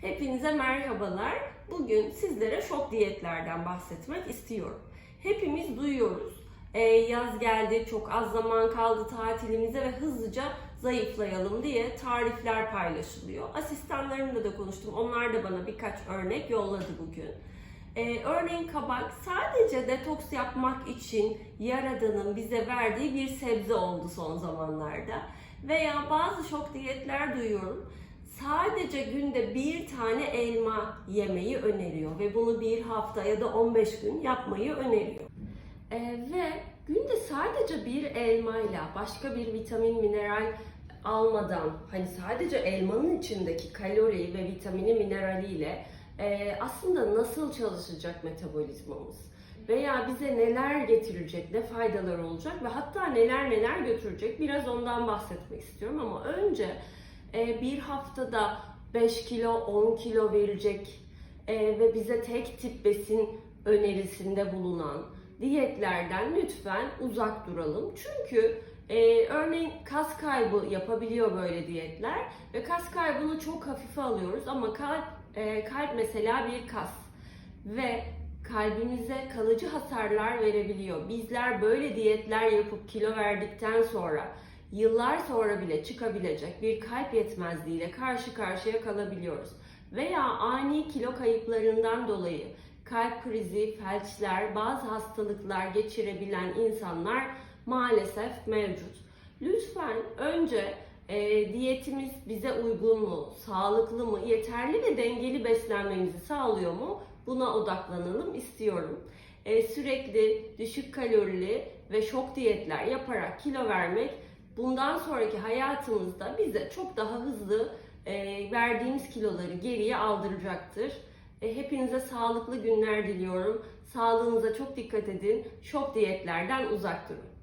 Hepinize merhabalar. Bugün sizlere şok diyetlerden bahsetmek istiyorum. Hepimiz duyuyoruz. Ee, yaz geldi, çok az zaman kaldı tatilimize ve hızlıca zayıflayalım diye tarifler paylaşılıyor. Asistanlarımla da konuştum. Onlar da bana birkaç örnek yolladı bugün. Ee, örneğin kabak sadece detoks yapmak için Yaradan'ın bize verdiği bir sebze oldu son zamanlarda. Veya bazı şok diyetler duyuyorum. Sadece günde bir tane elma yemeyi öneriyor ve bunu bir hafta ya da 15 gün yapmayı öneriyor. Ee, ve günde sadece bir elmayla başka bir vitamin, mineral almadan hani sadece elmanın içindeki kalori ve vitamini, mineraliyle e, aslında nasıl çalışacak metabolizmamız veya bize neler getirecek, ne faydalar olacak ve hatta neler neler götürecek biraz ondan bahsetmek istiyorum ama önce e, bir haftada 5 kilo, 10 kilo verecek e, ve bize tek tip besin önerisinde bulunan diyetlerden lütfen uzak duralım. Çünkü e, örneğin kas kaybı yapabiliyor böyle diyetler ve kas kaybını çok hafife alıyoruz ama kalp, e, kalp mesela bir kas ve kalbimize kalıcı hasarlar verebiliyor. Bizler böyle diyetler yapıp kilo verdikten sonra yıllar sonra bile çıkabilecek bir kalp yetmezliğiyle karşı karşıya kalabiliyoruz. Veya ani kilo kayıplarından dolayı kalp krizi, felçler, bazı hastalıklar geçirebilen insanlar maalesef mevcut. Lütfen önce e, diyetimiz bize uygun mu, sağlıklı mı, yeterli ve dengeli beslenmemizi sağlıyor mu? Buna odaklanalım istiyorum. E, sürekli düşük kalorili ve şok diyetler yaparak kilo vermek bundan sonraki hayatımızda bize çok daha hızlı e, verdiğimiz kiloları geriye aldıracaktır. E, hepinize sağlıklı günler diliyorum. Sağlığınıza çok dikkat edin. Şok diyetlerden uzak durun.